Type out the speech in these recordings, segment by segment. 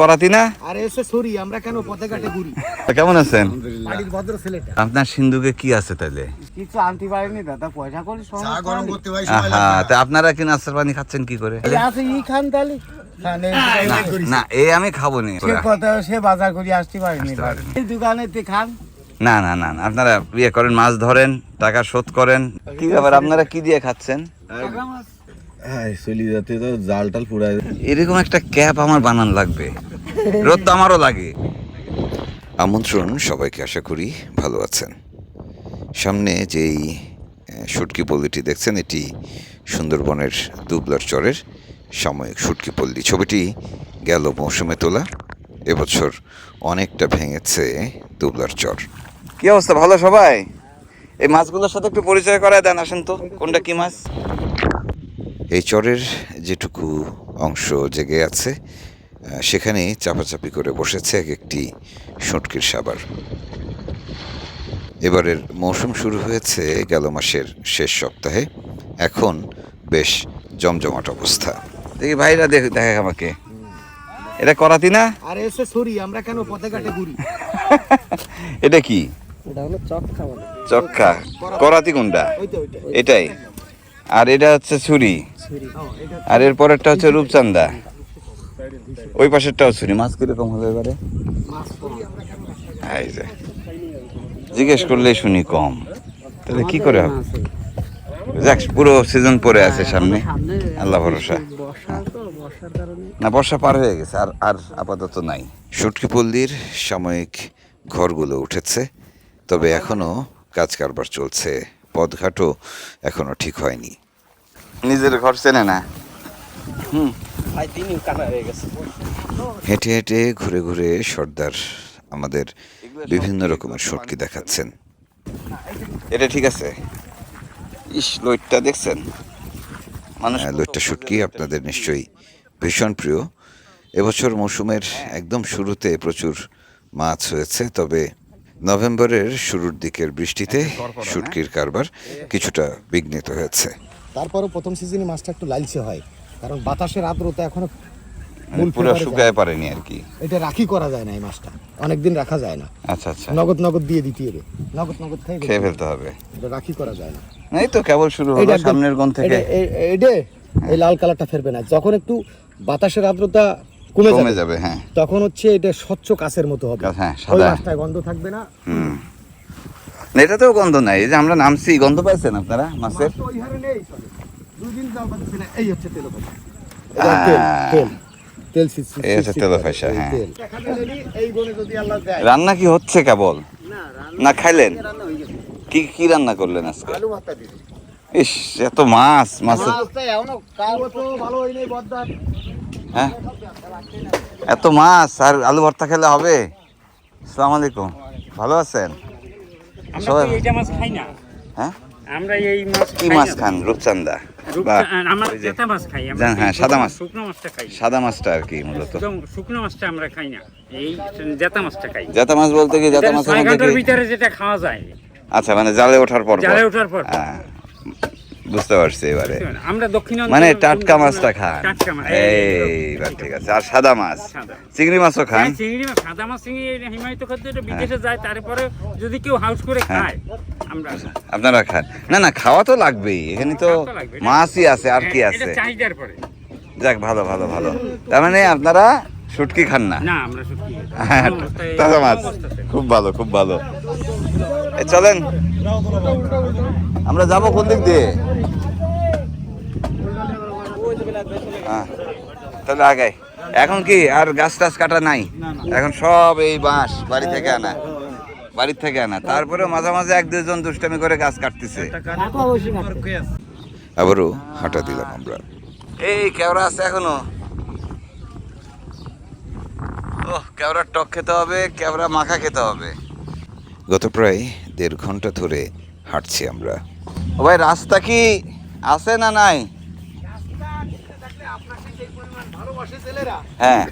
করাতি না? আর এসে সরি আমরা কেন পথে ঘাটে ঘুরি? কেমন আছেন? বাড়ির ভদ্র ছেলেটা। আপনার সিন্ধুকে কি আছে তাহলে কিছু আনতে পারিনি দাদা পয়সা করে চা গরম করতে ভাই আহা তা আপনারা কি নাস্তার পানি খাচ্ছেন কি করে? আছে ই খান তাহলে। না, না এই আমি খাব নি। সে কথা সে বাজার করে আসতে পারিনি এই দোকানেতে খান। না না না না, আপনারা বিয়ে করেন মাছ ধরেন টাকা শোধ করেন। কি ব্যাপার আপনারা কি দিয়ে খাচ্ছেন? চলি যাতে তো জাল টাল পুরাই এরকম একটা ক্যাপ আমার বানান লাগবে। রোদ তো আমারও লাগে। আমন্ত্রণ সবাইকে আশা করি ভালো আছেন। সামনে যেই শুটকি পল্লীটি দেখছেন এটি সুন্দরবনের দুবলার চরের সাময়িক শুটকি পল্লী। ছবিটি গেল মৌসুমে তোলা এবছর অনেকটা ভেঙেছে দুবলার চর। কি অবস্থা? ভালো সবাই? এই মাছগুলোর সাথে একটু পরিচয় করায় দেন আসেন তো। কোনটা কি মাছ? এই চরের যেটুকু অংশ জেগে আছে সেখানে চাপাচাপি করে বসেছে এক একটি শুটকির সাবার। এবারের মৌসুম শুরু হয়েছে গেল মাসের শেষ সপ্তাহে এখন বেশ জমজমাট অবস্থা। দেখি ভাইরা দেখ দেখে আমাকে। এটা করাতি না? আর এসে সরি আমরা কেন পথে ঘাটে ঘুরি? এটা কি? ওটা হলো খাওয়ানো চক্কা। করাতি কোনটা? ওইটা ওইটা। এটাই। আর এটা হচ্ছে ছুরি। আর এর পরেরটা হচ্ছে রূপচান্দা ওই পাশেরটাও ছুরি। মাছ কীরকম হবে এবারে? জিজ্ঞেস করলেই শুনি কম। তাহলে কি করে হবে? যাক, পুরো সিজন পরে আছে সামনে। আল্লাহ ভরসা। না, বর্ষা পার হয়ে গেছে। আর আর আপাতত নাই। শুটকি পল্লীর সাময়িক ঘরগুলো উঠেছে। তবে এখনও কাজ কারবার চলছে। পথঘাটও এখনও ঠিক হয়নি। নিজের ঘর চেনে না? ভাই তিনি কাটা হয়ে গেছে। হেঁটে হেঁটে ঘুরে ঘুরে সর্দার আমাদের বিভিন্ন রকমের শুটকি দেখাচ্ছেন। এটা ঠিক আছে। ইস লইটটা দেখছেন? মানুষ হ্যাঁ, শুটকি আপনাদের নিশ্চয়ই ভীষণ প্রিয়। এবছর মৌসুমের একদম শুরুতে প্রচুর মাছ হয়েছে তবে নভেম্বরের শুরুর দিকের বৃষ্টিতে শুটকির কারবার কিছুটা বিঘ্নিত হয়েছে। তারপরও প্রথম সিজনে মাছটা একটু লালচে হয় কারণ বাতাসের আর্দ্রতা এখনও মানে মূল পুরো শুকায় পারেনি আর কি। এটা রাখি করা যায় না এই মাছটা অনেকদিন রাখা যায় না। আচ্ছা আচ্ছা। নগদ নগদ দিয়ে দিতে হবে। নগদ নগদ খেয়ে খেয়ে ফেলতে হবে। এটা রাখি করা যায় না। এই তো কেবল শুরু হলো সামনের গন থেকে। এই লাল কালারটা ফেরবে না। যখন একটু বাতাসের আর্দ্রতা কমে যাবে। হ্যাঁ। তখন হচ্ছে এটা স্বচ্ছ কাছের মতো হবে। হ্যাঁ, ওই সাদা। মাছটায় গন্ধ থাকবে না। হুম। এটাতেও গন্ধ নাই। এই যে আমরা নামছি গন্ধ পাইছেন আপনারা মাছের? দুই দিন যাও পাচ্ছি না, এই হচ্ছে তেল তেল তেল। হ্যাঁ। রান্না কি হচ্ছে কেবল? না খাইলেন? কি কি রান্না করলেন আজকে? ইস এত মাছ বদ্দার হ্যাঁ? এত মাছ আর আলু ভর্তা খেলে হবে? আসসালামু আলাইকুম। ভালো আছেন? আমরা সবাই তো এইটা মাছ খাই না। হ্যাঁ? আমরা এই মাছ কি মাছ খান? রূপচান্দা মাছ হ্যাঁ, সাদা মাছ। শুকনো মাছটা খাই। সাদা মাছটা আর কি মূলত। একদম শুকনো মাছটা আমরা খাই না। এই জেতা মাছটা খাই। জাতা মাছ বলতে কি জাতা এটা মাছের মধ্যে ভিতরে যেটা খাওয়া যায়। আচ্ছা মানে জালে ওঠার পর। জালে ওঠার পর পর। হ্যাঁ, বুঝতে পারছি এবারে। আমরা দক্ষিণ মানে টাটকা মাছটা খান। এইবার ঠিক আছে। আর সাদা মাছ। চিংড়ি মাছও খান। হ্যাঁ, চিংড়ি মাছ। সাদা মাছ চিংড়ি হিমায়িত এটা বিদেশে যায় তারপরে যদি কেউ হাউস করে হ্যাঁ। খায় আপনারা খান। না না খাওয়া তো লাগবেই। এখানে তো। মাছই আছে আর কি হ্যাঁ, আছে? যাক ভালো ভালো ভালো। তার মানে আপনারা শুটকি খান না। হ্যাঁ, তাজা মাছ। খুব ভালো খুব ভালো। চলেন। আমরা যাব কোন দিক দিয়ে? তাহলে আগে। এখন কি, আর গাছ টাছ কাটা নাই? এখন সব এই বাঁশ, বাড়ি থেকে আনা। বাড়ির থেকে আনা। তারপরে মাঝে মাঝে এক দুজন দুষ্টামি করে গাছ কাটতেছে। আবারও হাঁটা দিলাম আমরা। এই কেওড়া আছে এখনও। ও কেওড়ার টক খেতে হবে, কেওড়া মাখা খেতে হবে। গত প্রায় দেড় ঘণ্টা ধরে হাঁটছি আমরা। ও ভাই রাস্তা কি আছে না নাই? হ্যাঁ।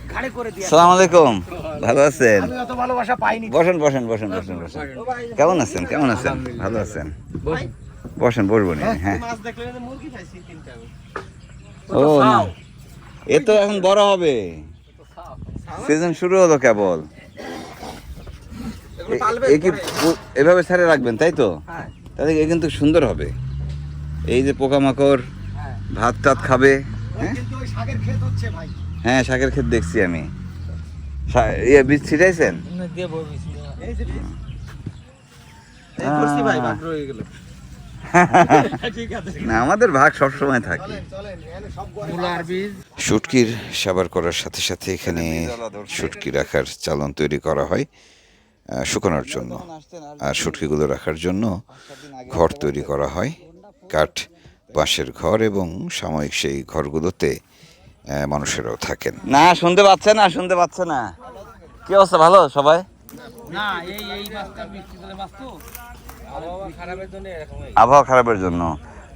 সালাম আলাইকুম। ভালো আছেন? বসেন বসেন বসেন বসেন বসেন। কেমন আছেন? কেমন আছেন? ভালো আছেন? বসেন বসবো নি হ্যাঁ। মাছ দেখলে মুরগি খাইছি তিনটা ও না। এ তো এখন বড় হবে। সিজন শুরু হলো কেবল। এ- এ কি এভাবে ছাড়ে রাখবেন তাই তো? তাহলে এ কিন্তু সুন্দর হবে। এই যে পোকামাকড় ভাত টাত খাবে হ্যাঁ? কিন্তু শাকের ক্ষেত হচ্ছে ভাই। হ্যাঁ শাকের ক্ষেত দেখছি আমি। ইয়ে বীজ ছিটাইছেন? না আমাদের ভাগ সবসময় থাকে। চলেন এখানে সব গোয়ারে শুটকির সাবার করার সাথে সাথে এখানে শুটকি রাখার চালন তৈরি করা হয়। শুকানোর জন্য আর শুটকিগুলো রাখার জন্য ঘর তৈরি করা হয়। কাঠ বাঁশের ঘর এবং সাময়িক সেই ঘরগুলোতে মানুষেরাও থাকেন। না শুনতে পাচ্ছে না শুনতে পাচ্ছে না। কি অবস্থা ভালো সবাই? আবহাওয়া খারাপের জন্য এরকম আবহাওয়া খারাপের জন্য।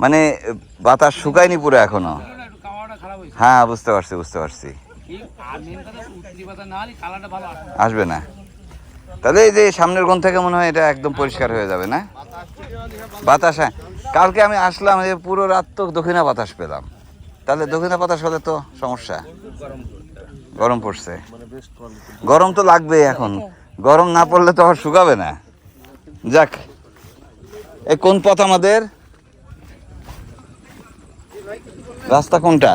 মানে বাতাস শুকায়নি পুরো এখনও? হ্যাঁ বুঝতে পারছি বুঝতে পারছি। মেন আসবে না। তাহলে এই যে সামনের কোণ থেকে মনে হয় এটা একদম পরিষ্কার হয়ে যাবে, না? বাতাস হ্যাঁ। কালকে আমি আসলাম, এই পুরো রাত তো দক্ষিণা বাতাস পেলাম। তাহলে দক্ষিণা বাতাস হলে তো সমস্যা। গরম পড়ছে। গরম তো লাগবে এখন। গরম না পড়লে তো আবার শুকাবে না। যাক এ কোন পথ আমাদের? রাস্তা কোনটা?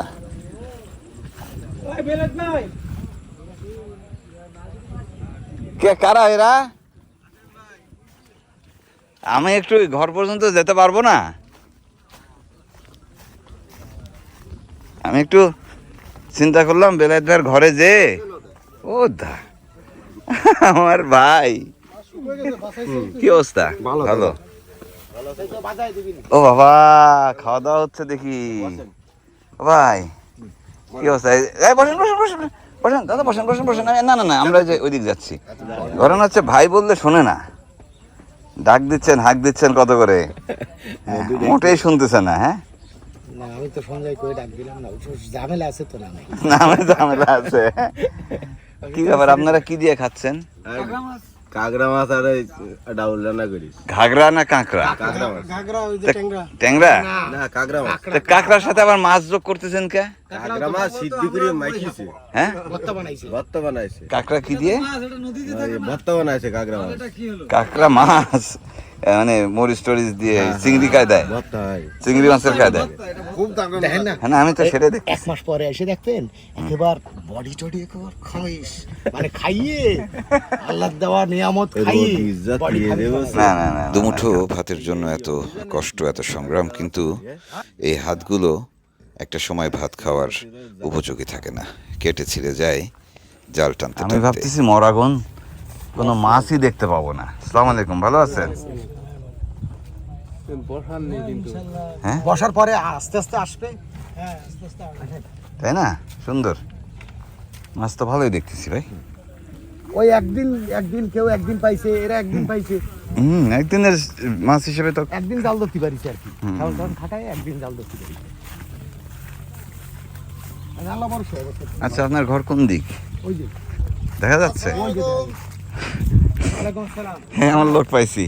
কে কারা এরা? আমি একটু ঘর পর্যন্ত যেতে পারব না। আমি একটু চিন্তা করলাম বেলায়েত ভাইয়ের ঘরে যে। ও দা আমার ভাই। কি অবস্থা? ভালো ও বাবা খাওয়া দাওয়া হচ্ছে দেখি। ও ভাই কি অবস্থা? বসেন বসেন বসেন। বসেন দাদা বসেন বসেন বসেন। না না না আমরা যে ওইদিক যাচ্ছি। ঘটনা হচ্ছে ভাই বললে শোনে না। ডাক দিচ্ছেন হাক দিচ্ছেন কত করে? হ্যাঁ, মোটেই শুনতেছে না হ্যাঁ? আমি তো সঞ্জয় করে ডাক দিলাম না। ঝামেলা আছে তো না ঝামেলা আছে। কি ব্যাপার আপনারা কি দিয়ে খাচ্ছেন? কাঁকড়া মাছ আর ওই ডাউল রান্না করিস। ঘাগরা না কাঁকড়া? কাঁকড়া মাছ। ঘাগরা ওই যে ট্যাংরা। ট্যাংরা? না কাঁকড়া মাছ। তা কাঁকড়ার সাথে আবার মাছ যোগ করতেছেন কে? কাঁকড়া মাছ সিদ্ধি করে। মাখিয়েছে হ্যাঁ? ভর্তা বানাইছে। ভর্তা বানাইছে। কাঁকড়া কি দিয়ে? ওই ভর্তা বানাইছে কাঁকড়া মাছ। কাঁকড়া মাছ? মানে মরিচ টরিচ দিয়ে চিংড়ি কায় দেয় চিংড়ি মাছের কায় দেয় খুব দেখেন না? হ্যাঁ না, আমি তো সেটাই দেখি এক মাস পরে এসে দেখবেন একেবার বডি টডি একেবার খাইস মানে খাইয়ে আল্লাহ দেওয়া নিয়ামত খাইয়ে। না না না। দুমুঠো ভাতের জন্য এত কষ্ট এত সংগ্রাম কিন্তু এই হাতগুলো একটা সময় ভাত খাওয়ার উপযোগী থাকে না। কেটে ছিঁড়ে যায় জাল টানতে আমি ভাবতেছি মরাগন কোনো মাছই দেখতে পাবো না। আসসালামু আলাইকুম ভালো আছেন? হ্যাঁ? বসার পরে আস্তে আস্তে আসবে। হ্যাঁ আস্তে আস্তে আসবে। তাই না? সুন্দর। মাছ তো ভালোই দেখতেছি ভাই। ওই একদিন একদিন কেউ একদিন পাইছে এরা একদিন পাইছে। হুম একদিনের মাছ হিসেবে তো একদিন জাল ধরতে পারিছে আর কি। খাওয়া দাওয়া খাটায় একদিন জাল ধরতে এবছর। আচ্ছা আপনার ঘর কোন দিক? ওই যে। দেখা যাচ্ছে? ওই যে হ্যাঁ আমার লোক পাইছি।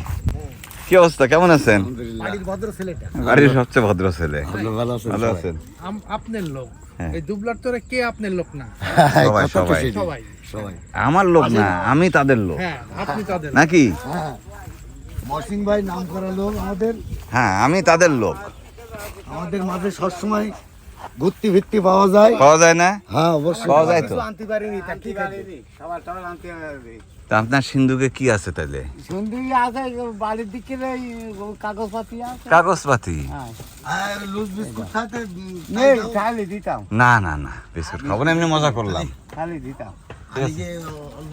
কি অবস্থা? কেমন আছেন? বাড়ির ভদ্র ছেলেটা। বাড়ির সবচেয়ে ভদ্র ছেলে। ভালো আছেন আপনার লোক। হ্যাঁ। এই দুবলার তোরে কে আপনার লোক না? সবাই সবাই সবাই। সবাই। আমার লোক না আমি তাদের লোক। হ্যাঁ আপনি তাদের নাকি? হ্যাঁ। ভাই নাম করা লোক আমাদের। হ্যাঁ আমি তাদের লোক। আমাদের মাঝে সবসময় ঘুরতি ভিত্তি পাওয়া যায়। পাওয়া যায় না? হ্যাঁ অবশ্যই। পাওয়া যায় তো? আনতে পারিনি তা ঠিক আছে। তা আপনার সিন্ধুকে কি আছে তাহলে আছে বাড়ির দিকে কাগজপাতি আছে। কাগজপাতি? আর লুজ বিস্কুট খাতে নেই খালি দিতাম। না না না বিস্কুট খাব না এমনি মজা করলাম। খালি দিতাম।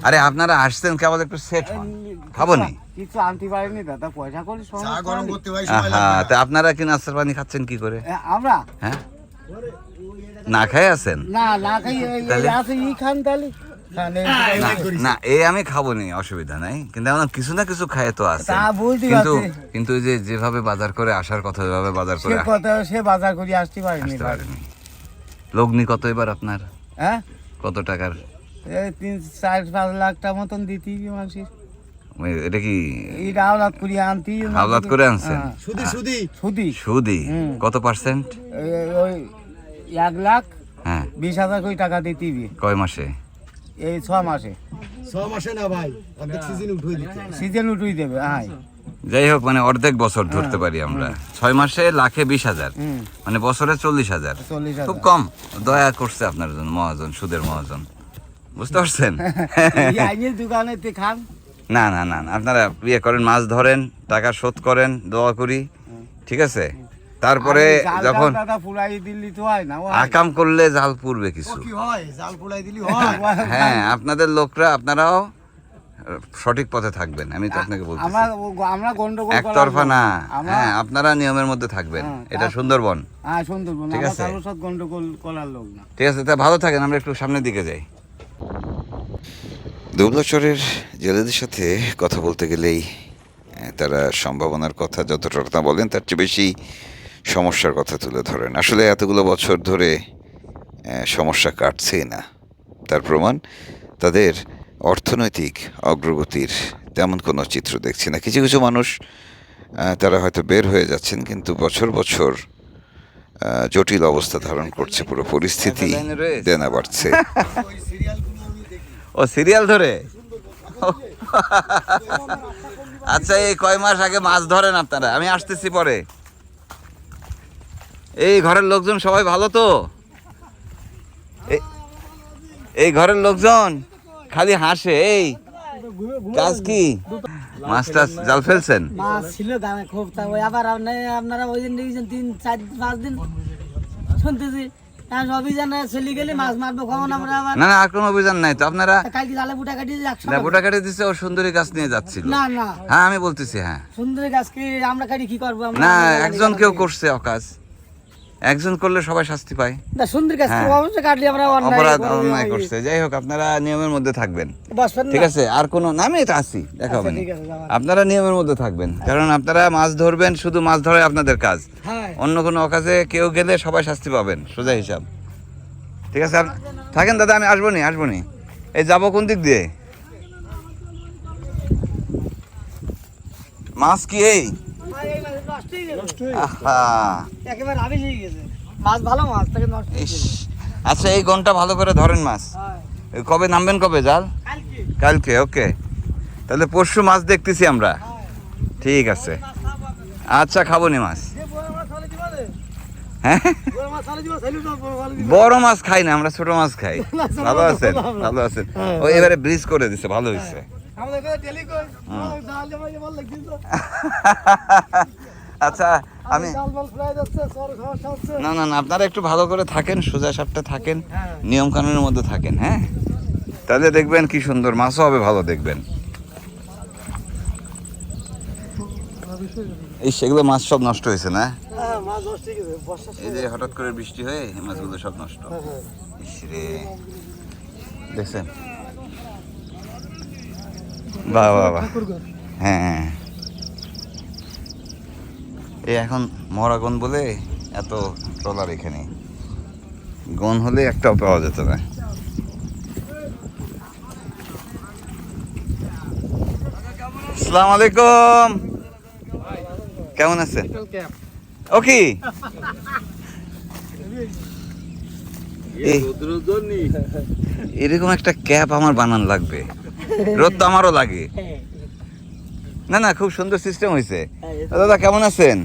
আরে আপনারা আসছেন কেবল একটু সেট হন? খাব নি? কিছু আনতে পারিনি দাদা পয়সা করে চা গরম করতে ভাই আহা তা আপনারা কি নাস্তার পানি খাচ্ছেন কি করে? আমরা? হ্যাঁ। না খাই আছেন? না না খাই তাহলে? আছে ই খান তাহলে। না, না এ আমি খাব নি অসুবিধা নাই। কিন্তু এখন কিছু না কিছু খায় তো আছে। কিন্তু কিন্তু ওই যে যেভাবে বাজার করে আসার কথা ওইভাবে বাজার করে সে কথা সে বাজার করে আসতে পারিনি পারেনি। লগ্নি কত এবার আপনার? হ্যাঁ? কত টাকার? তিন চার পাঁচ লাখ টাকা মতন দিতি মানুষের এটা কি? এই আওলাদ করে আনতি আওলাদ করে আনছেন? সুদি সুদি। সুদি। সুদি? কত পার্সেন্ট? ওই এক লাখ হ্যাঁ। বিশ হাজার করে টাকা দিতি কয় মাসে? এই ছ মাসে। ছ মাসে না ভাই অর্ধেক সিজন দিতে সিজন উঠুই দেবে হ্যাঁ যাই হোক মানে অর্ধেক বছর ধরতে পারি আমরা। ছয় মাসে লাখে বিশ হাজার। মানে বছরে চল্লিশ হাজার। খুব কম। দয়া করছে আপনার জন্য মহাজন সুদের মহাজন। বুঝতে পারছেন? দোকানে খান। না না না না, আপনারা ইয়ে করেন মাছ ধরেন টাকা শোধ করেন দোয়া করি। ঠিক আছে? তারপরে যখন টাল ফুলাই দিল্লি তো হয় না আকাম করলে জাল পুরবে কিছু। কি হয়? জাল পোলাই দিলি হয় হ্যাঁ। আপনাদের লোকরা আপনারাও সঠিক পথে থাকবেন আমি তো আপনাকে বলছি আমরা গন্ডগোল একতরফা না। হ্যাঁ আপনারা নিয়মের মধ্যে থাকবেন। হ্যাঁ, এটা সুন্দরবন। হ্যাঁ সুন্দরবন। ঠিক আছে। কারোর সাথে গন্ডগোল করার লোক না। ঠিক আছে তা ভালো থাকেন আমরা একটু সামনের দিকে যাই। দুবলাচরের জেলেদের সাথে কথা বলতে গেলেই তারা সম্ভাবনার কথা যতটা বলেন তার চেয়ে বেশি সমস্যার কথা তুলে ধরেন। আসলে এতগুলো বছর ধরে সমস্যা কাটছেই না। তার প্রমাণ তাদের অর্থনৈতিক অগ্রগতির তেমন কোনো চিত্র দেখছি না। কিছু কিছু মানুষ তারা হয়তো বের হয়ে যাচ্ছেন কিন্তু বছর বছর জটিল অবস্থা ধারণ করছে পুরো পরিস্থিতি? দেনা বাড়ছে ও সিরিয়াল ধরে? আচ্ছা এই কয় মাস আগে মাছ ধরেন আপনারা? আমি আসতেছি পরে। এই ঘরের লোকজন সবাই ভালো তো? এই ঘরের লোকজন খালি হাসে এই কাজ কি? মাছ টাছ জাল ফেলছেন? মাছ ছিল গানে খুব তা ওই আবার আপনারা ওই দিন দেখেছেন তিন চার পাঁচ দিন শুনতেছি। এখন অভিযানে চলে গেলে মাছ মারবো কখন আমরা আবার? না না আর কোনো অভিযান নাই তো। আপনারা বুটা কাটি একশো লেবুটা কেটে দিচ্ছে ও সুন্দরী গাছ নিয়ে যাচ্ছিল। হ্যাঁ আমি বলতেছি হ্যাঁ। সুন্দরী গাছকে আমরা কাটি কি করব? না একজন কেউ করছে অকাজ। একজন করলে সবাই শাস্তি পায়। না সুন্দরী গাছ হ্যাঁ। অবশ্যই কাটলে আমরা অপরাধ অন্যায় করছে। যাই হোক আপনারা নিয়মের মধ্যে থাকবেন। ঠিক আছে? আর কোনো নামে তো আছি দেখা হবে। আপনারা নিয়মের মধ্যে থাকবেন কারণ আপনারা মাছ ধরবেন শুধু মাছ ধরে আপনাদের কাজ। হ্যাঁ। অন্য কোনো অকাজে কেউ গেলে সবাই শাস্তি পাবেন সোজা হিসাব। ঠিক আছে? থাকেন দাদা আমি আসব নি আসব নি। এই যাব কোন দিক দিয়ে? মাছ কি এই? হয়ে হয়ে হয়ে। আচ্ছা এই ঘণ্টা ভালো করে ধরেন মাছ। হ্যাঁ। কবে নামবেন কবে জাল? কালকে। ওকে। তাহলে পরশু মাছ দেখতেছি আমরা। ঠিক আছে। আচ্ছা খাব নি মাছ। হ্যাঁ? বড় মাছ খাই না আমরা ছোট মাছ খাই। ভালো আছেন ভালো। ভালো আছেন। ও এবারে ব্রিজ করে দিছে ভালো হয়েছে আচ্ছা আমি। না না না আপনারা একটু ভালো করে থাকেন সোজা সাপটা থাকেন নিয়ম কানুনের মধ্যে থাকেন হ্যাঁ? তাহলে দেখবেন কি সুন্দর মাছও হবে ভালো দেখবেন। এই সেগুলো মাছ সব নষ্ট হয়েছে না? হ্যাঁ, হয়ে এই যে হঠাৎ করে বৃষ্টি হয়ে মাছগুলো সব নষ্ট। দেখছেন? বাহ বাহ বাহ। হ্যাঁ হ্যাঁ এই এখন মহারাগন বলে এত ট্রলার এখানে। গন হলে একটাও পাওয়া যেত না। আসসালামু আলাইকুম। কেমন আছেন? ও কি? এই- এরকম একটা ক্যাপ আমার বানান লাগবে। রোদ তো আমারও লাগে। না না খুব সুন্দর সিস্টেম হয়েছে দাদা কেমন আছেন?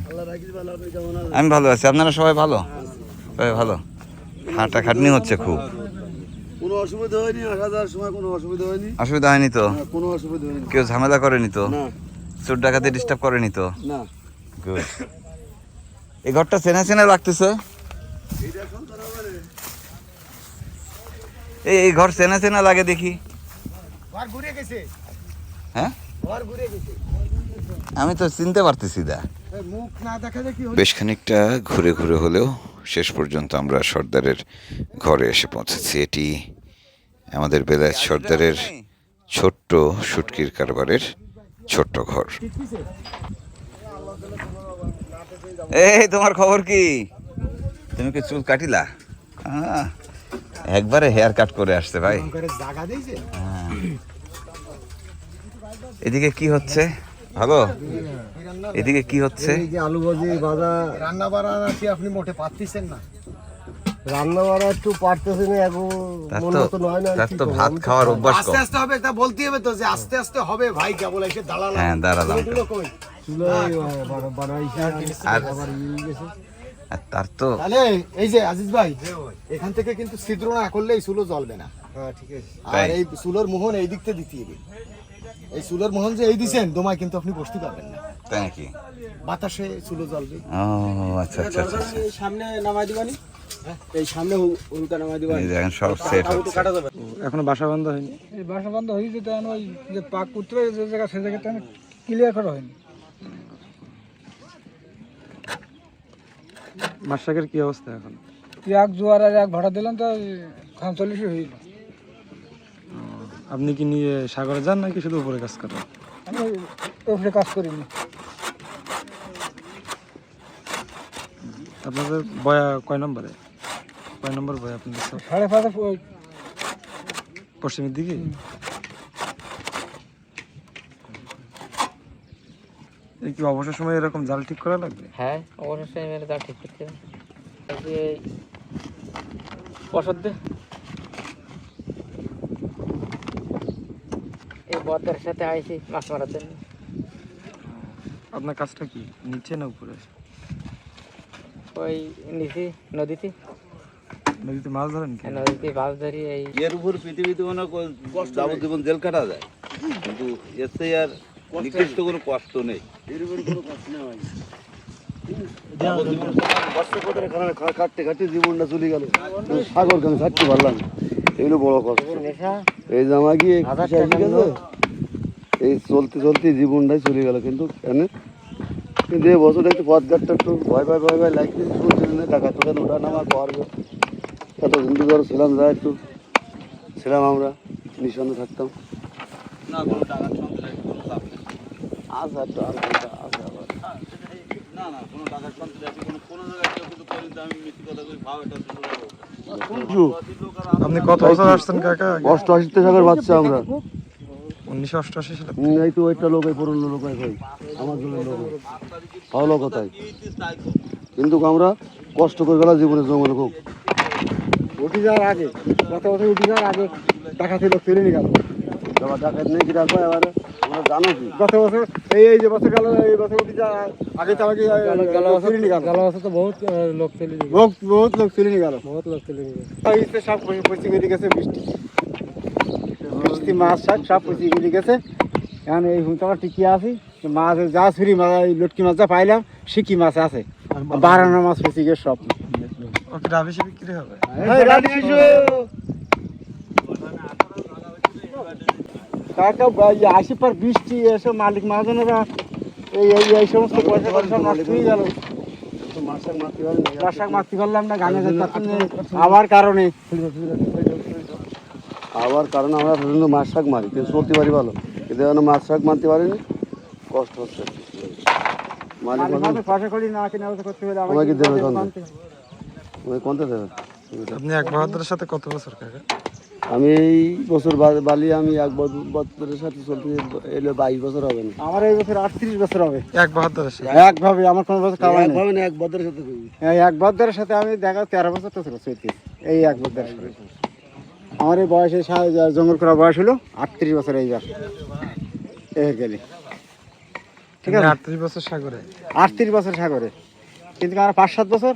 আমি ভালো আছি। আপনারা সবাই ভালো? সবাই ভালো? হাঁটা খাটনি হচ্ছে খুব। কোনো অসুবিধা হয়নি আসা যাওয়ার সময় কোনো অসুবিধা হয়নি। অসুবিধা হয়নি তো? কোনো অসুবিধা হয়নি। কেউ ঝামেলা করেনি তো? চোর ডাকাতে ডিস্টার্ব করেনি তো? না। গুড এই ঘরটা চেনা চেনা লাগতেছে? এই এই ঘর চেনা চেনা লাগে দেখি। হ্যাঁ? আমি তো চিনতে পারতেছি দা। বেশ খানিকটা ঘুরে ঘুরে হলেও শেষ পর্যন্ত আমরা সর্দারের ঘরে এসে পৌঁছেছি। এটি আমাদের বেলায় সর্দারের ছোট্ট সুটকির কারবারের ছোট্ট ঘর। এই তোমার খবর কি? তুমি কি চুল কাটিলা? একবারে হেয়ার কাট করে আসছে ভাই। জায়গা দিয়েছে। এদিকে কি হচ্ছে? ভালো এদিকে কি হচ্ছে? এই যে আলু ভাজি ভাজা। রান্না বান্না কি আপনি মোটে পাচ্ছেন না? রান্না বান্না একটু পারতেছি না এখন তার মন তো মতো নয় না তার তো ভাত খাওয়ার অভ্যাস আস্তে আস্তে হবে তা বলতে হবে তো যে আস্তে আস্তে হবে। ভাই কেবল এসে দাঁড়ালাম। হ্যাঁ দাঁড়ালাম। আর আবার গেছে। আর তার তো তাহলে এই যে আজিজ ভাই এখান থেকে কিন্তু ছিদ্র না করলে এই চুলো জ্বলবে না। হ্যাঁ ঠিক আছে। আর এই চুলোর মোহন এই দিক থেকে দিতে হবে এই চুলোর মোহন যে এই দিছেন দোমায় কিন্তু আপনি বসতে পারবেন না। তাই নাকি? বাতাসে চুলো জ্বলবে। ও আচ্ছা আচ্ছা আচ্ছা আচ্ছা। সামনে নামাই দিবানি? এই সামনে উল্টা নামাই এই দেখেন সব সেট হচ্ছে। এখনও বাসা বন্ধ হয়নি? এই বাসা বন্ধ হয়ে যেতে ওই যে পাক করতে যে জায়গা সে জায়গাটা ক্লিয়ার করা হয়নি। মাসাকের কি অবস্থা এখন? এক জোয়ার আর এক ভাড়া দিলাম তো খান চল্লিশই হয়ে গেল আপনি কি নিয়ে সাগরে যান নাকি শুধু উপরে কাজ করেন? আমি ওপরে কাজ করিনি। আপনাদের বয়া কয় নম্বরে? কয় নম্বর বয়া আপনাদের সব সাড়ে পাঁচে পশ্চিমের দিকে? এই কি অবসর সময় এরকম জাল ঠিক করা লাগবে? হ্যাঁ অবসর সময় তা ঠিক করতে হবে। এই দে। সাথে আইছি মাছ মারার জন্য। আপনার কাজটা কি? নিচে না উপরে? ওই নিচে নদীতে। নদীতে মাছ ধরেন কি? নদীতে মাছ ধরি এই এর উপর পৃথিবীতে মনে হয় যাবজ্জীবন জেল কাটা যায়? কিন্তু এতে আর নির্দিষ্ট কোনো কষ্ট নেই। কাটতে কাটতে জীবনটা চলে গেল। সাগর কেন ছাড়তে পারলাম এগুলো বড় কষ্ট। এই জামা গিয়ে এই চলতে চলতে জীবনটাই চলে গেল কিন্তু এনে কিন্তু এই বছর একটু পথঘাটটা একটু ভয় ভয় ভয় ভয় লাগছে না টাকা টোকা ওঠা নামা করবে এত হিন্দু ধর ছিলাম যা একটু ছিলাম আমরা নিঃসন্দেহ থাকতাম। না কোনো টাকা আর আজ আবার। না না কোনো টাকা সন্ত্রাস কোনো কোনো জায়গায় কিন্তু আমি মিথ্যে কথা কই ভাব এটা আপনি কত বছর আসছেন কাকা? অষ্টআশিতে সাগর বাচ্চা আমরা। উনিশশো অষ্টআশি সালে। এই তো লোক পুরনো আমার জন্য লোক। ভালো কোথায়? কিন্তু আমরা কষ্ট করে গেলাম জীবনে জঙ্গল খুব। উঠে যাওয়ার আগে কত বছর উঠে যাওয়ার আগে টাকা ছিল ফিরে নিয়ে গেল। টাকা নেই কি রাখব এবারে? আমরা জানো কি? গত বছর এই এই যে বছর গেল এই বছর আগে তো আমাকে গেল বছর ফিরে গেল। গেল বছর তো বহুত লোক চলে গেল বহুত বহুত লোক গেল। বহুত লোক চলে গেল সব গেছে বৃষ্টি বৃষ্টি মাছ সব গেছে। এখন এই টিকিয়ে আছি। মাছ যা ছুরি মাছ এই লটকি মাছ যা পাইলাম শিকি মাছ আছে। বারানো মাছ পচি গেছে সব। রাবিশে বিক্রি হবে? কাকা আসি পর বৃষ্টি এসব মালিক মহাজনেরা। এই এই এই সমস্ত পয়সা পয়সা নষ্ট হয়ে গেল। মাছ মারতে পারলাম না গানে আবার কারণে। আবার কারণ আমরা পর্যন্ত মাছ শাক মারি কিন্তু চলতে পারি ভালো। কিন্তু এখন মাছ শাক মারতে পারিনি কষ্ট হচ্ছে। মালিক আমাকে দেবে কন্তে দেবে? আপনি এক বাহাদুরের সাথে কত বছর কাকা? আমি এই বছর বা- বালি আমি এক বছরের সাথে চলতে এলো বাইশ বছর হবে না। আমার এই বছর আটত্রিশ বছর হবে। এক সাথে? একভাবে আমার কোনো বছর কামাই একভাবে না এক বছরের সাথে এই এক বছরের সাথে আমি দেখা তেরো বছর তো ছিল চলতে এই এক বছরের সাথে। আমার এই বয়সে জঙ্গল করা বয়স হলো আটত্রিশ বছর এইবার এই গেলে। ঠিক আছে? আটত্রিশ বছর সাগরে। আটত্রিশ বছর সাগরে। কিন্তু আমার পাঁচ সাত বছর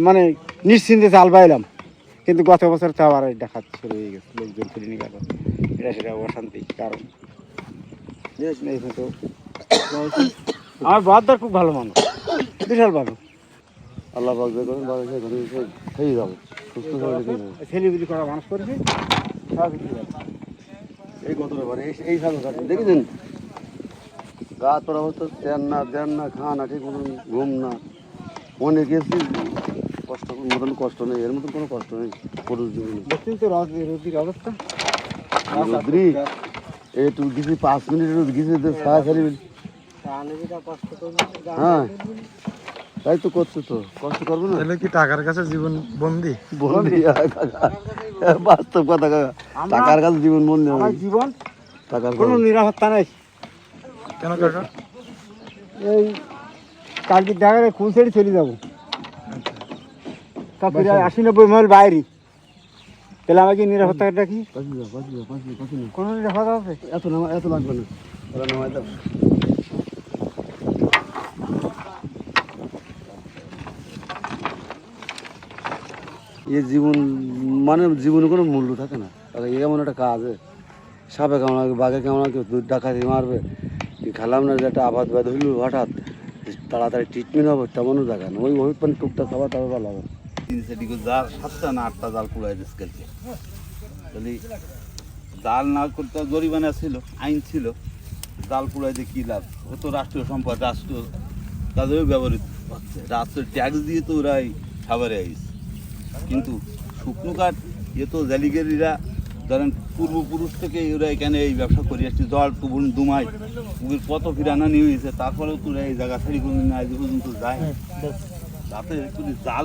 মানে নিশ্চিন্তে চাল পাইলাম। কিন্তু গত বছর তো আবার দেখা শুরু হয়ে গেছে লোকজন তুলে নিয়ে গেল। এটা সেটা অশান্তি কারণ। আমার বাদার খুব ভালো মানুষ বিশাল ভালো। আল্লাহ করেন সেই যাব। সুস্থ করা মানুষ করেছি? যাবে। এই কত ব্যাপার এই সাথে দেখেছেন? রাত পর অবস্থা দেন না দেন না খান না ঠিক মতন ঘুম না। অনেক এসি কষ্ট মতন কষ্ট নেই এর মতন কোনো কষ্ট নেই পুরুষ জীবনে। দেখছেন তো রোদির অবস্থা? রোদ্রি একটু গেছি পাঁচ মিনিট রোদ গেছি সারা সারি হ্যাঁ। তাই তো করছে তো কষ্ট করবে না? তাহলে কি টাকার কাছে জীবন বন্দি? বন্দি বাস্তব কথা কাকা। টাকার কাছে জীবন বন্দি আমার জীবন টাকার কোনো নিরাপত্তা নেই। কেন কাকা? এই কালকে দেখা খুন ছেড়ে চলে যাব। তা প্রায় আশি নব্বই মাইল বাইরে। তাহলে আমাকে নিরাপত্তাটা কি? কোনো নিরাপত্তা আছে? এত নামা এত লাগবে না। ওরা দাও। এ জীবন মানে জীবনে কোনো মূল্য থাকে না। আর এমন একটা কাজ সাপে কেমন বাঘে কেমন দুধ ডাকাতি মারবে। খেলাম না যে একটা আবাদ বাদ হইল হঠাৎ। তাড়াতাড়ি ট্রিটমেন্ট হবে তেমনও জায়গা না ওই ওই পানি টুকটাক খাবার তবে ভালো হবে। তিন সেটি জাল সাতটা না আটটা জাল পুরাই দিচ্ছে কালকে তাহলে জাল না করতে জরিমানা ছিল, আইন ছিল। জাল পুরাই দিয়ে কী লাভ? ও তো রাষ্ট্রীয় সম্পদ, রাষ্ট্রীয় তাদেরও ব্যবহৃত। হচ্ছে রাষ্ট্রের ট্যাক্স দিয়ে তো ওরাই খাবারে আইস। কিন্তু শুকনো কাঠ, এ তো জালিগেরিরা, ধরেন পূর্বপুরুষ থেকে ওরা এখানে এই ব্যবসা করে আসছে? জল টুবুন দুমাই কত ফিরানা নিয়ে হয়েছে তারপরেও তোরা এই জায়গা ছাড়ি কোনো না পর্যন্ত যায়। তাতে তার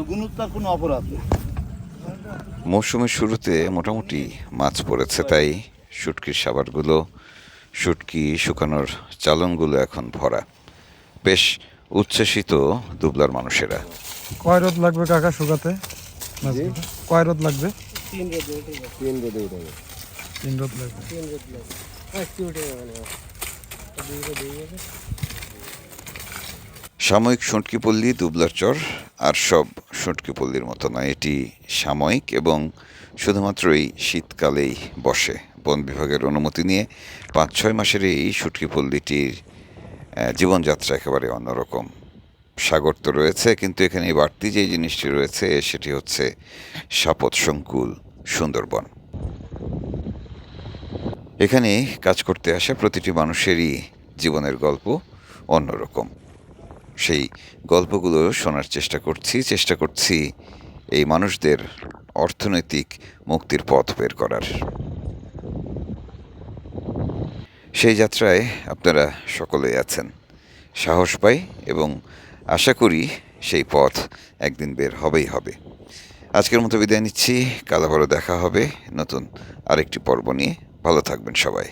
কোনো অপরাধ মৌসুমের শুরুতে মোটামুটি মাছ পড়েছে তাই শুটকির সাবারগুলো শুটকি শুকানোর চালনগুলো এখন ভরা। বেশ উচ্ছ্বসিত দুবলার মানুষেরা। কয় রোদ লাগবে কাকা শুকাতে? কয় রোদ লাগবে? তিন রোদে উঠে তিন রোদ লাগবে। সাময়িক শুঁটকিপল্লী দুবলার চর আর সব শুঁটকিপল্লির মতো নয় এটি সাময়িক এবং শুধুমাত্রই শীতকালেই বসে। বন বিভাগের অনুমতি নিয়ে পাঁচ ছয় মাসের এই শুটকিপল্লিটির আহ, জীবনযাত্রা একেবারে অন্যরকম। সাগর তো রয়েছে কিন্তু এখানে বাড়তি যে জিনিসটি রয়েছে সেটি হচ্ছে সাপত সংকুল সুন্দরবন। এখানে কাজ করতে আসা প্রতিটি মানুষেরই জীবনের গল্প অন্যরকম। সেই গল্পগুলো শোনার চেষ্টা করছি চেষ্টা করছি এই মানুষদের অর্থনৈতিক মুক্তির পথ বের করার। সেই যাত্রায় আপনারা সকলেই আছেন। সাহস পাই এবং আশা করি সেই পথ একদিন বের হবেই হবে। আজকের মতো বিদায় নিচ্ছি। কাল আবারও দেখা হবে নতুন আরেকটি পর্ব নিয়ে। ভালো থাকবেন সবাই।